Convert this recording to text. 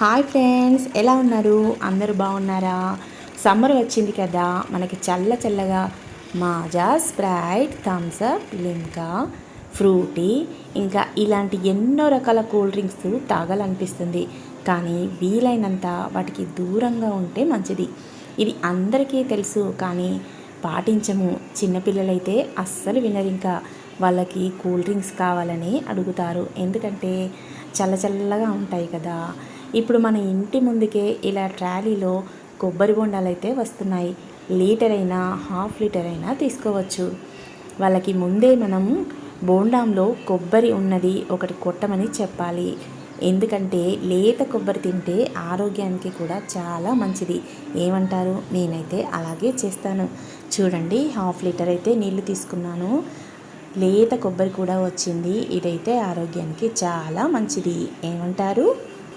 Hi friends ఎలా ఉన్నారు? అందరూ బాగున్నారా? సమ్మర్ వచ్చింది కదా మనకి చల్ల చల్లగా మాజా స్ప్రైట్ థమ్స్ అప్ లింకా ఫ్రూటీ ఇంకా ఇలాంటి ఎన్నో రకాల కూల్ డ్రింక్స్ తాగాలనిపిస్తుంది. కానీ వీలైనంత వాటికి దూరంగా ఉంటే మంచిది. ఇది అందరికీ తెలుసు కానీ పాటించము. చిన్నపిల్లలైతే అస్సలు వినరు ఇంకా. వాళ్ళకి కూల్ డ్రింక్స్ కావాలని అడుగుతారు. ఎందుకంటే చల్ల చల్లగా ఉంటాయి కదా. ఇప్పుడు మన ఇంటి ముందుకే ఇలా ట్రాలీలో కొబ్బరి బొండాలు అయితే వస్తున్నాయి. లీటర్ అయినా హాఫ్ లీటర్ అయినా తీసుకోవచ్చు. వాళ్ళకి ముందే మనం బోండాంలో కొబ్బరి ఉన్నది ఒకటి కొట్టమని చెప్పాలి. ఎందుకంటే లేత కొబ్బరి తింటే ఆరోగ్యానికి కూడా చాలా మంచిది. ఏమంటారు? నేనైతే అలాగే చేస్తాను. చూడండి హాఫ్ లీటర్ అయితే నీళ్ళు తీసుకున్నాను. లేత కొబ్బరి కూడా వచ్చింది. ఇదైతే ఆరోగ్యానికి చాలా మంచిది. ఏమంటారు?